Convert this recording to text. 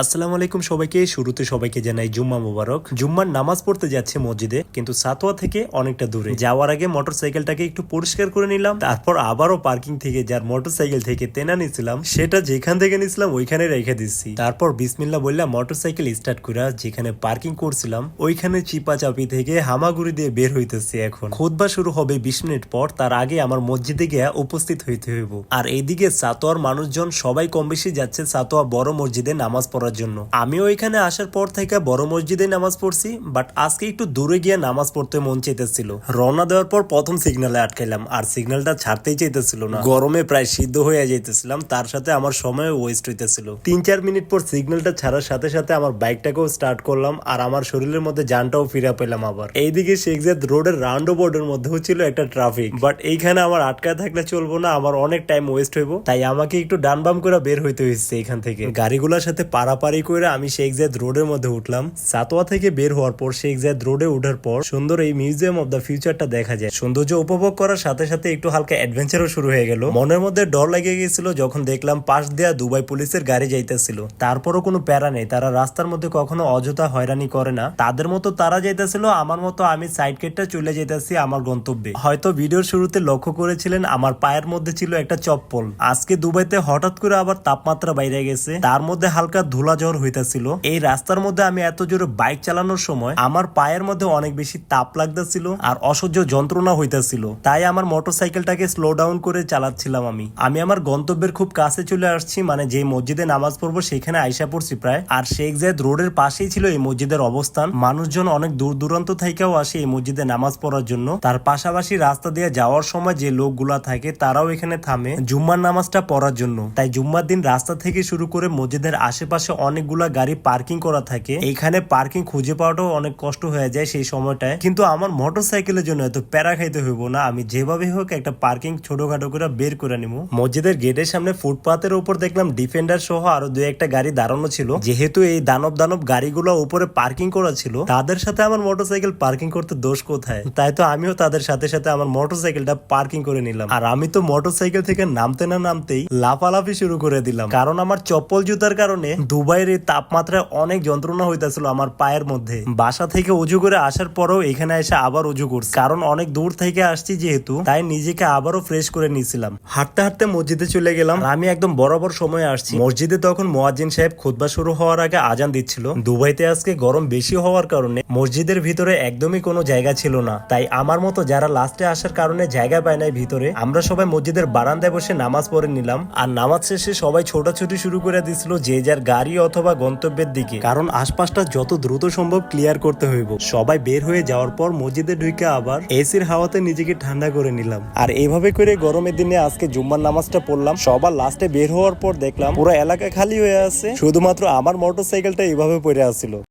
আসসালামু আলাইকুম সবাইকে। শুরুতে সবাইকে জানাই জুম্মা মুবারক। জুম্মার নামাজ পড়তে যাচ্ছে মসজিদে, কিন্তু সাতোয়া থেকে অনেকটা দূরে। যাওয়ার আগে মোটরসাইকেলটাকে একটু পরিষ্কার করে নিলাম, তারপর আবারও পার্কিং থেকে যার মোটরসাইকেল থেকে তেনা নিছিলাম, সেটা যেখান থেকে নিছিলাম ওইখানে রেখে দিচ্ছি তারপর বিসমিল্লা বললাম, মোটরসাইকেল স্টার্ট করে যেখানে পার্কিং করছিলাম, ওইখানে চিপা চাপি থেকে হামাগুড়ি দিয়ে বের হইতেছি এখন। খুদবা শুরু হবে বিশ মিনিট পর, তার আগে আমার মসজিদে গিয়ে উপস্থিত হইতে হইব। আর এইদিকে সাতোয়ার মানুষজন সবাই কম বেশি যাচ্ছে সাতোয়া বড় মসজিদে নামাজ পড়ার জন্য। আমিও এখানে আসার পর থেকে বড় মসজিদে নামাজ পড়ছি বাট আজকে একটু দূরে গিয়ে নামাজ পড়তে মন চাইতেছিল। রওনা দেওয়ার পর প্রথম সিগনালে আটকাইলাম, আর সিগন্যালটা ছাড়তেই চাইতেছিল না। গরমে প্রায় সিদ্ধ হয়ে যাইতেছিলাম, তার সাথে আমার সময় ওয়েস্ট হইতেছিল। তিন চার মিনিট পর সিগন্যালটা ছাড়ার সাথে সাথে আমার বাইকটাকেও স্টার্ট করলাম, আর আমার শরীরের মধ্যে যানটাও ফিরে পেলাম আবার। এইদিকে শেখজাদ রোডের রাউন্ড বোর্ডের মধ্যেও ছিল একটা ট্রাফিক বাট এইখানে আমার আটকায় থাকলে চলবো না, আমার অনেক টাইম ওয়েস্ট হইব, তাই আমাকে একটু ডান বাম করে বের হইতে হয়েছে এখান থেকে। গাড়িগুলোর সাথে পারাপারি করে আমি শেখজাদ রোডের মধ্যে উঠলাম। সাতোয়া থেকে বের হওয়ার পর শেখজাদ রোডে ওঠার পর সুন্দর এই মিউজিয়াম অফ দ্য ফিউচারটা দেখা যায়। সৌন্দর্য উপভোগ করার সাথে সাথে একটু হালকা অ্যাডভেঞ্চারও শুরু হয়ে গেল। মনের মধ্যে ডর লেগে গেছিল যখন দেখলাম পাশ দেয়া দুবাই পুলিশের গাড়ি যাইতেছিল। তারপরও কোনো প্যারা নেই। তারা রাস্তার মধ্যে কখনো অযথা হয়রানি করে না। তাদের মতো তারা যাইতেছিল, আমার মতো আমি সাইড কেটটা চলে যাইতেছি আমার গন্তব্যে। হয়তো ভিডিওর শুরুতে লক্ষ্য করেছিলেন, আমার পায়ের মধ্যে ছিল একটা চপ্পল। আজকে দুবাইতে হঠাৎ করে আবার তাপমাত্রা বাইরে গেছে। তার মধ্যে হালকা ধুলা জ্বর হইতেছিল। এই রাস্তার মধ্যে আমি এত জোরে বাইক চালানোর সময় আমার পায়ের মধ্যে অনেক বেশি তাপ লাগতেছিল আর অসহ্য যন্ত্রণা হইতেছিল। তাই আমার মোটরসাইকেলটাকে স্লো ডাউন করে চালাচ্ছিলাম আমি। আমি আমার গন্তব্যের খুব কাছে চলে আসছি মানে যে মসজিদে নামাজ পড়ব সেখানে আইসা পড়ছি প্রায়। আর শেখ জায়দ রোডের পাশেই ছিল এই মসজিদের অবস্থান। মানুষজন অনেক দূর দূরান্ত থেকেও আসে এই মসজিদে নামাজ পড়ার জন্য। তার পাশাপাশি রাস্তা দিয়ে যাওয়ার সময় যে লোকগুলা থাকে, তারাও এখানে থামে জুম্মার নামাজটা পড়ার জন্য। তাই জুম্মার দিন রাস্তা থেকে শুরু করে মসজিদের আশেপাশে অনেকগুলা গাড়ি পার্কিং করা থাকে। এখানে পার্কিং খুঁজে পাওয়াটাও অনেক কষ্ট হয়ে যায় সেই সময়টায়। কিন্তু আমার মোটর সাইকেলের জন্য এত প্যারা খাইতে হইব না, আমি যেভাবে হোক একটা পার্কিং ছোটখাটো করে বের করে নিব মসজিদের গেটের সামনে ফুটপাতের উপর দেখলাম ডিফেন্ডার সহ আরও দুই একটা গাড়ি দাঁড়ানো ছিল। যেহেতু এই দানব দানব গাড়িগুলো উপরে পার্কিং করা ছিল, তাদের সাথে আমার মোটরসাইকেল পার্কিং করতে দোষ কোথায়? তাই তো আমিও তাদের সাথে সাথে আমার মোটর মোটরসাইকেলটা পার্কিং করে নিলাম। আর আমি তো মোটরসাইকেল থেকে নামতে না নামতেই লাফালাফি শুরু করে দিলাম। কারণ আমার চপ্পল জুতার কারণে দুবাইয়ের এই তাপমাত্রায় অনেক যন্ত্রণা হইতেছিল আমার পায়ের মধ্যে। বাসা থেকে উজু করে আসার পরেও এখানে এসে আবার উজু করছি। কারণ অনেক দূর থেকে আসছি যেহেতু, তাই নিজেকে আবারও ফ্রেশ করে নিয়েছিলাম হাঁটতে হাঁটতে মসজিদে চলে গেলাম আমি একদম বরাবর সময় আসছি। মসজিদে তখন মোয়াজ্জিন সাহেব খুতবা শুরু হওয়ার আগে আজান দিচ্ছিল। দুবাইতে আজকে গরম বেশি হওয়ার কারণে মসজিদের ভিতরে একদমই কোনো জায়গা ছিল না। তাই আমার মতো যারা লাস্টে আসার কারণে জায়গা পায় নাই ভিতরে, আমরা সবাই মসজিদের বারান্দায় বসে নামাজ পড়ে নিলাম। আর নামাজ শেষে সবাই ছোটাছুটি শুরু করে দিছিল যে যার গাড়ি অথবা গন্তব্যের দিকে। কারণ আশপাশটা যত দ্রুত সম্ভব ক্লিয়ার করতে হইব। সবাই বের হয়ে যাওয়ার পর মসজিদে ঢুকে আবার এসির হাওয়াতে নিজেকে ঠান্ডা করে নিলাম। আর এভাবে করে গরমের দিনে আজকে জুম্মার নামাজটা পড়লাম। সবার লাস্টে বের হওয়ার পর দেখলাম পুরো এলাকা খালি হয়ে আছে। শুধুমাত্র আমার মোটর সাইকেলটা এইভাবে পড়ে আসছিল